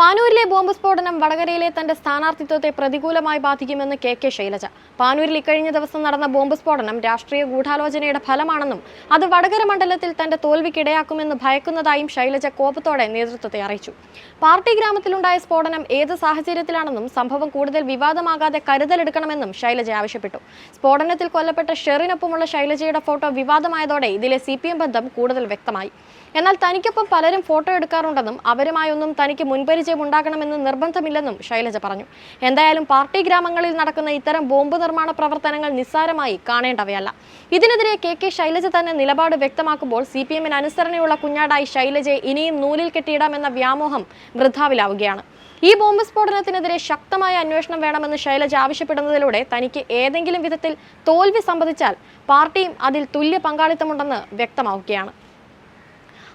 പാനൂരിലെ bomb സ്ഫോടനം വടകരയിലെ തന്റെ സ്ഥാനാർത്ഥിത്വത്തെ പ്രതികൂലമായി ബാധിക്കുമെന്ന് കെ കെ ശൈലജ. പാനൂരിൽ ഇക്കഴിഞ്ഞ ദിവസം നടന്ന ബോംബ് സ്ഫോടനം രാഷ്ട്രീയ ഗൂഢാലോചനയുടെ ഫലമാണെന്നും അത് വടകര മണ്ഡലത്തിൽ തന്റെ തോൽവിക്കിടയാക്കുമെന്ന് ഭയക്കുന്നതായും ശൈലജ കോപത്തോടെ നേതൃത്വത്തെ അറിയിച്ചു. പാർട്ടി ഗ്രാമത്തിലുണ്ടായ സ്ഫോടനം ഏത് സാഹചര്യത്തിലാണെന്നും സംഭവം കൂടുതൽ വിവാദമാകാതെ കരുതലെടുക്കണമെന്നും ശൈലജ ആവശ്യപ്പെട്ടു. സ്ഫോടനത്തിൽ കൊല്ലപ്പെട്ട ഷെറിനൊപ്പമുള്ള ശൈലജയുടെ ഫോട്ടോ വിവാദമായതോടെ ഇതിലെ സി ബന്ധം കൂടുതൽ വ്യക്തമായി. എന്നാൽ തനിക്കൊപ്പം പലരും ഫോട്ടോ എടുക്കാറുണ്ടെന്നും അവരുമായൊന്നും തനിക്ക് മുൻപരിചയം ഉണ്ടാകണമെന്ന് നിർബന്ധമില്ലെന്നും ശൈലജ പറഞ്ഞു. എന്തായാലും പാർട്ടി ഗ്രാമങ്ങളിൽ നടക്കുന്ന ഇത്തരം ബോംബ് നിർമ്മാണ പ്രവർത്തനങ്ങൾ നിസ്സാരമായി കാണേണ്ടവയല്ല. ഇതിനെതിരെ കെ കെ ശൈലജ തന്നെ നിലപാട് വ്യക്തമാക്കുമ്പോൾ സി പി എമ്മിന് അനുസരണയുള്ള കുഞ്ഞാടായി ശൈലജയെ ഇനിയും നൂലിൽ കെട്ടിയിടാമെന്ന വ്യാമോഹം വൃദ്ധാവിലാവുകയാണ് ഈ ബോംബ് സ്ഫോടനത്തിനെതിരെ ശക്തമായ അന്വേഷണം വേണമെന്ന് ശൈലജ ആവശ്യപ്പെടുന്നതിലൂടെ തനിക്ക് ഏതെങ്കിലും വിധത്തിൽ തോൽവി സംബന്ധിച്ചാൽ പാർട്ടിയും അതിൽ തുല്യ പങ്കാളിത്തമുണ്ടെന്ന് വ്യക്തമാവുകയാണ്.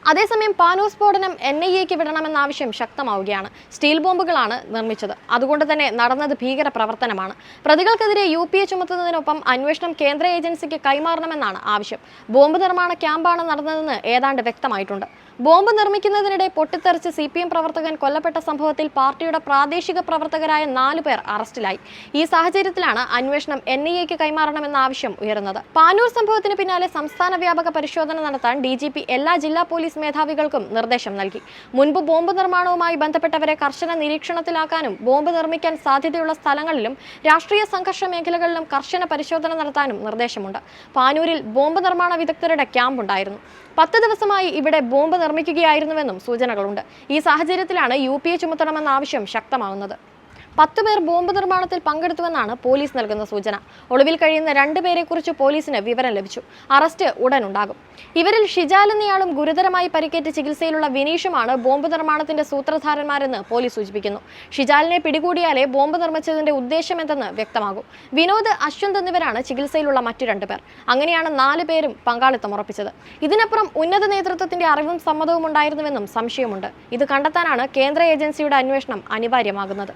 അതേസമയം പാനൂർ സ്ഫോടനം എൻ ഐ എക്ക് വിടണമെന്ന ആവശ്യം ശക്തമാവുകയാണ്. സ്റ്റീൽ ബോംബുകളാണ് നിർമ്മിച്ചത്. അതുകൊണ്ട് തന്നെ നടന്നത് ഭീകര പ്രവർത്തനമാണ്. പ്രതികൾക്കെതിരെ യു പി എ ചുമത്തുന്നതിനൊപ്പം അന്വേഷണം കേന്ദ്ര ഏജൻസിക്ക് കൈമാറണമെന്നാണ് ആവശ്യം. ബോംബ് നിർമ്മാണ ക്യാമ്പാണ് നടന്നതെന്ന് ഏതാണ്ട് വ്യക്തമായിട്ടുണ്ട്. ബോംബ് നിർമ്മിക്കുന്നതിനിടെ പൊട്ടിത്തെറിച്ച് സി പി എം പ്രവർത്തകൻ കൊല്ലപ്പെട്ട സംഭവത്തിൽ പാർട്ടിയുടെ പ്രാദേശിക പ്രവർത്തകരായ നാലു പേർ അറസ്റ്റിലായി. ഈ സാഹചര്യത്തിലാണ് അന്വേഷണം എൻ ഐ എക്ക് കൈമാറണമെന്ന ആവശ്യം ഉയരുന്നത്. പാനൂർ സംഭവത്തിന് പിന്നാലെ സംസ്ഥാന വ്യാപക പരിശോധന നടത്താൻ ഡി ജി പി എല്ലാ ജില്ലാ പോലീസ് മേധാവികൾക്കും നിർദ്ദേശം നൽകി. മുൻപ് ബോംബ് നിർമ്മാണവുമായി ബന്ധപ്പെട്ടവരെ കർശന നിരീക്ഷണത്തിലാക്കാനും ബോംബ് നിർമ്മിക്കാൻ സാധ്യതയുള്ള സ്ഥലങ്ങളിലും രാഷ്ട്രീയ സംഘർഷ മേഖലകളിലും കർശന പരിശോധന നടത്താനും നിർദ്ദേശമുണ്ട്. പാനൂരിൽ ബോംബ് നിർമ്മാണ വിദഗ്ധരുടെ ക്യാമ്പ് ഉണ്ടായിരുന്നു പത്ത് ദിവസമായി ഇവിടെ ബോംബ് നിർമ്മിക്കുകയായിരുന്നുവെന്നും സൂചനകളുണ്ട്. ഈ സാഹചര്യത്തിലാണ് യു പി എ ചുമത്തണമെന്ന ആവശ്യം ശക്തമാവുന്നത് പത്ത് പേർ ബോംബ് നിർമ്മാണത്തിൽ പങ്കെടുത്തുവെന്നാണ് പോലീസ് നൽകുന്ന സൂചന. ഒളിവിൽ കഴിയുന്ന രണ്ടുപേരെ കുറിച്ച് പോലീസിന് വിവരം ലഭിച്ചു. അറസ്റ്റ് ഉടൻ ഉണ്ടാകും ഇവരിൽ ഷിജാൽ എന്നയാളും ഗുരുതരമായി പരിക്കേറ്റ് ചികിത്സയിലുള്ള വിനീഷുമാണ് ബോംബ് നിർമ്മാണത്തിന്റെ സൂത്രധാരന്മാരെന്ന് പോലീസ് സൂചിപ്പിക്കുന്നു. ഷിജാലിനെ പിടികൂടിയാലേ ബോംബ് നിർമ്മിച്ചതിന്റെ ഉദ്ദേശം എന്തെന്ന് വ്യക്തമാകും. വിനോദ് അശ്വന്ത് എന്നിവരാണ് ചികിത്സയിലുള്ള മറ്റു രണ്ടുപേർ അങ്ങനെയാണ് നാല് പേരും പങ്കാളിത്തം ഉറപ്പിച്ചത്. ഇതിനപ്പുറം ഉന്നത നേതൃത്വത്തിന്റെ അറിവും സമ്മതവും ഉണ്ടായിരുന്നുവെന്നും സംശയമുണ്ട്. ഇത് കണ്ടെത്താനാണ് കേന്ദ്ര ഏജൻസിയുടെ അന്വേഷണം അനിവാര്യമാകുന്നത്.